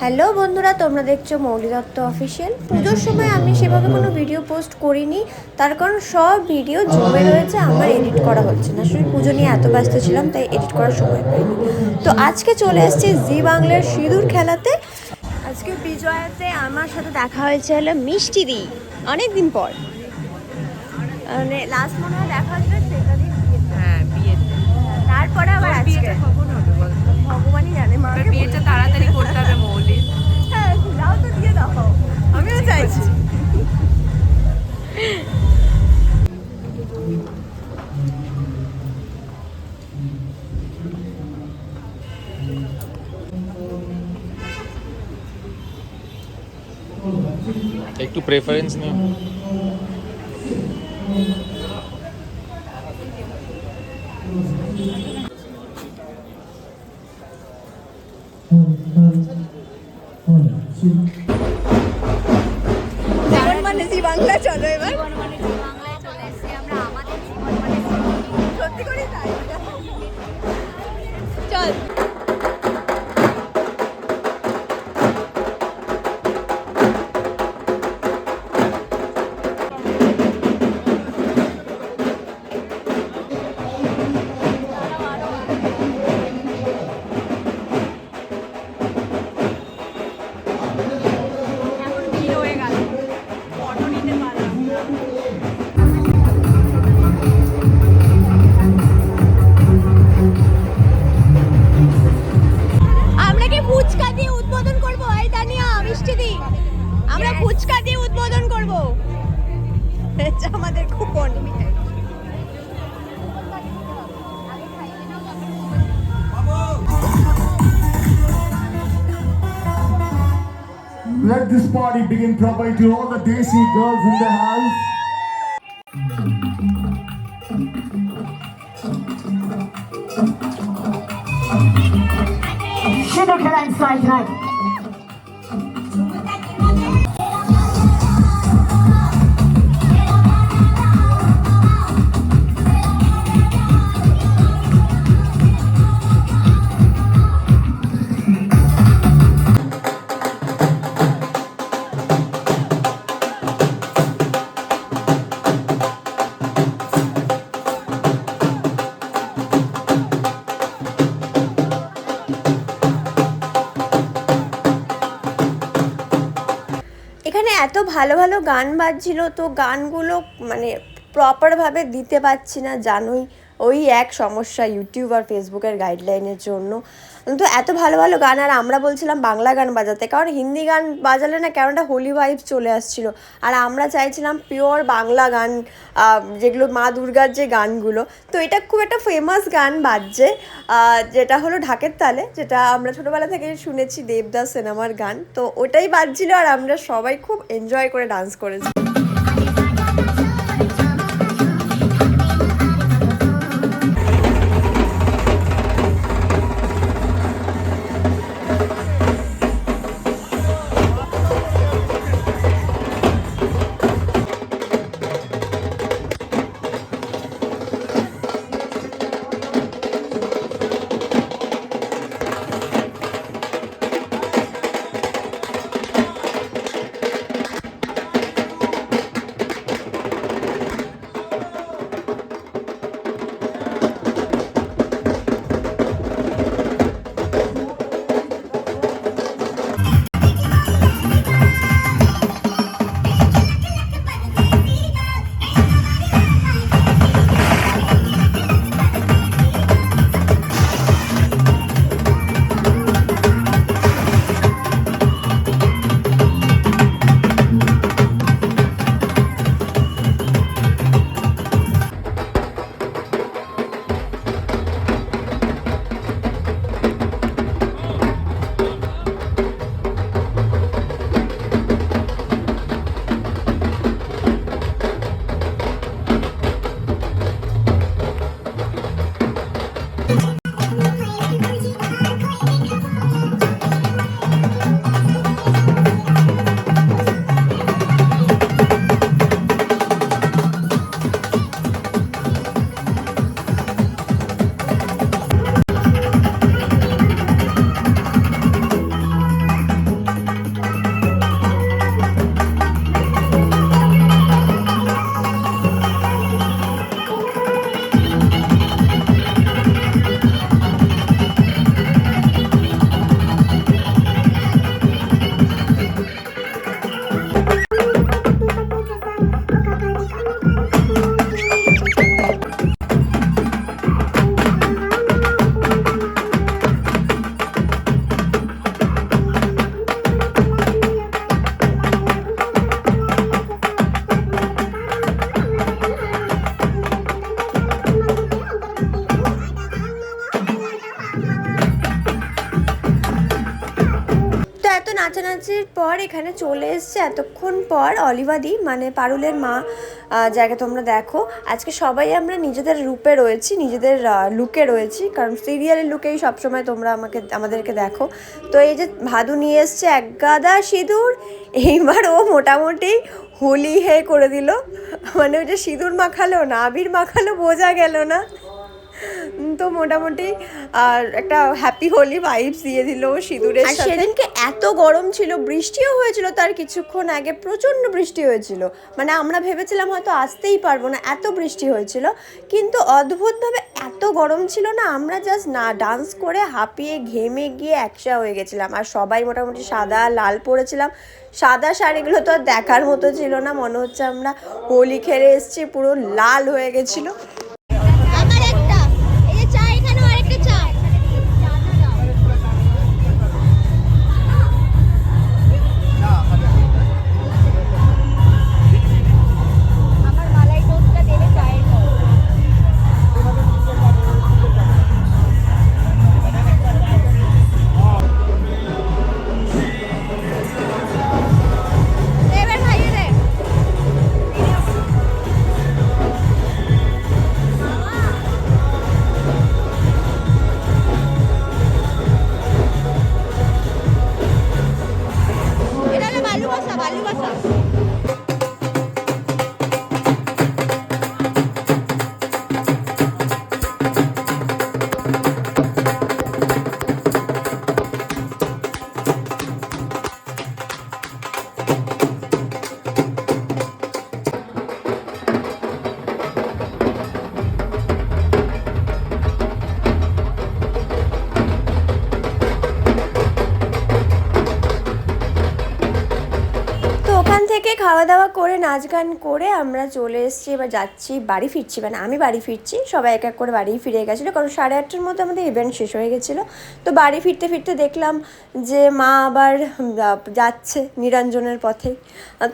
Hello বন্ধুরা তোমরা দেখছ মৌলি দত্ত অফিসিয়াল পুজোর সময় আমি সেভাবে কোনো ভিডিও পোস্ট করিনি তার কারণ সব ভিডিও জমে রয়েছে আমার এডিট করা হচ্ছে না। আসলে পুজো নিয়ে এত ব্যস্ত ছিলাম তাই এডিট করার সময় পাইনি। তো আজকে চলে এসেছি জি বাংলার সিঁদুর খেলাতে। আজকে বিজয়াতে আমার সাথে দেখা হয়েছে হলো মিষ্টি দি অনেক দিন পর। মানে লাস্ট মনে হয় দেখা হয়েছিল হ্যাঁ বিয়েতে। তারপরে আবার আজকে। ভগবানই জানে মা বিয়েটা তাড়াতাড়ি hoje. Take two preference now. Let this party begin properly to all the Desi girls in the house. Should have come inside tonight. ভালো ভালো গান বাজছিল তো গানগুলো মানে প্রপারভাবে দিতে পারছি না জানোই। ওই এক সমস্যা ইউটিউব আর ফেসবুকের গাইডলাইনের জন্য। তো এত ভালো ভালো গান, আর আমরা বলছিলাম বাংলা গান বাজাতে, কারণ হিন্দি গান বাজালে না কেমনটা হোলি ভাইব চলে আসছিল। আর আমরা চাইছিলাম পিওর বাংলা গান যেগুলো মা দুর্গার যে গানগুলো। তো এটা খুব একটা ফেমাস গান বাজছে যেটা হলো ঢাকের তালে, যেটা আমরা ছোটোবেলা থেকে শুনেছি দেবদাস সিনেমার গান। তো ওটাই বাজছিল, আর আমরা সবাই খুব এনজয় করে ডান্স করেছি। নাচানাচির পর এখানে চলে এসছে। এতক্ষণ পর অলিভাদি মানে পারুলের মা যাকে তোমরা দেখো। আজকে সবাই আমরা নিজেদের রূপে রয়েছি, নিজেদের লুকে রয়েছি। কারণ সিরিয়ালের লুকেই সবসময় তোমরা আমাকে, আমাদেরকে দেখো। তো এই যে ভাদু নিয়ে এসছে এক গাদা সিঁদুর, এইবার ও মোটামুটি হোলি হে করে দিল। মানে ওই যে সিঁদুর মাখালো না, আবির মাখালো বোঝা গেল না। তো মোটামুটি আর একটা হ্যাপি হোলি ভাইবস দিয়ে দিল সিঁদুরের সাথে। সেদিনকে এত গরম ছিল বৃষ্টিও হয়েছিল তার কিছুক্ষণ আগে প্রচণ্ড বৃষ্টি হয়েছিল। মানে আমরা ভেবেছিলাম হয়তো আসতেই পারব না এত বৃষ্টি হয়েছিল। কিন্তু অদ্ভুতভাবে এত গরম ছিল না আমরা জাস্ট না ডান্স করে হাঁপিয়ে ঘেমে গিয়ে একসা হয়ে গেছিলাম। আর সবাই মোটামুটি সাদা লাল পরেছিলাম। সাদা শাড়িগুলো তো আর দেখার মতো ছিল না মনে হচ্ছে আমরা হোলি খেলে এসেছি পুরো লাল হয়ে গেছিল। খাওয়া দাওয়া করে নাচ গান করে আমরা চলে এসেছি, এবার যাচ্ছি বাড়ি ফিরছি। মানে আমি বাড়ি ফিরছি, সবাই এক এক করে বাড়ি ফিরে গেছিল, কারণ সাড়ে আটটার মধ্যে আমাদের ইভেন্ট শেষ হয়ে গেছিল। তো বাড়ি ফিরতে ফিরতে দেখলাম যে মা আবার যাচ্ছে নিরঞ্জনের পথে।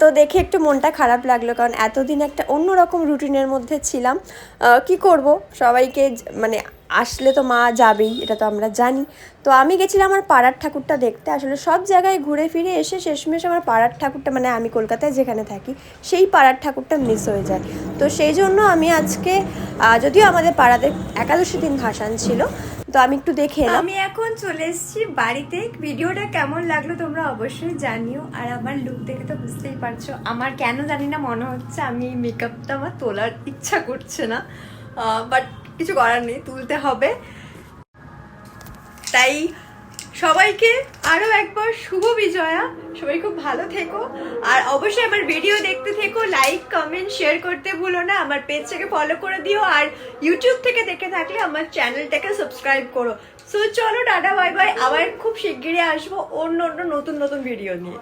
তো দেখে একটু মনটা খারাপ লাগল, কারণ এতদিন একটা অন্যরকম রুটিনের মধ্যে ছিলাম। কি করব? সবাইকে মানে আসলে তো মা যাবেই, এটা তো আমরা জানি। তো আমি গেছিলাম আমার পাড়ার ঠাকুরটা দেখতে, আসলে সব জায়গায় ঘুরে ফিরে এসে শেষমেশ আমার পাড়ার ঠাকুরটা মানে আমি কলকাতায় যেখানে থাকি, সেই পাড়ার ঠাকুরটা মিস হয়ে যায়। তো সেই জন্য আমি আজকে যদিও আমাদের পাড়াতে একাদশী দিন ভাসান ছিল, তো আমি একটু দেখে আমি এখন চলে এসেছি বাড়িতে। ভিডিওটা কেমন লাগল তোমরা অবশ্যই জানিও। আর আমার লুক দেখে তো বুঝতেই পারছ। আমার কেন জানি না মনে হচ্ছে, আমি মেকআপটা আমার তোলার ইচ্ছা করছে না। বাট কিছু করার নেই, তুলতে হবে। তাই সবাইকে আরও একবার শুভ বিজয়া। সবাই খুব ভালো থেকো। আর অবশ্যই আমার ভিডিও দেখতে থেকো লাইক কমেন্ট শেয়ার করতে ভুলো না। আমার পেজটাকে ফলো করে দিও। আর ইউটিউব থেকে দেখে থাকলে আমার চ্যানেলটাকে সাবস্ক্রাইব করো। সো চলো, টাটা বাই বাই আবার খুব শিগগিরই আসব অন্য অন্য নতুন নতুন ভিডিও নিয়ে।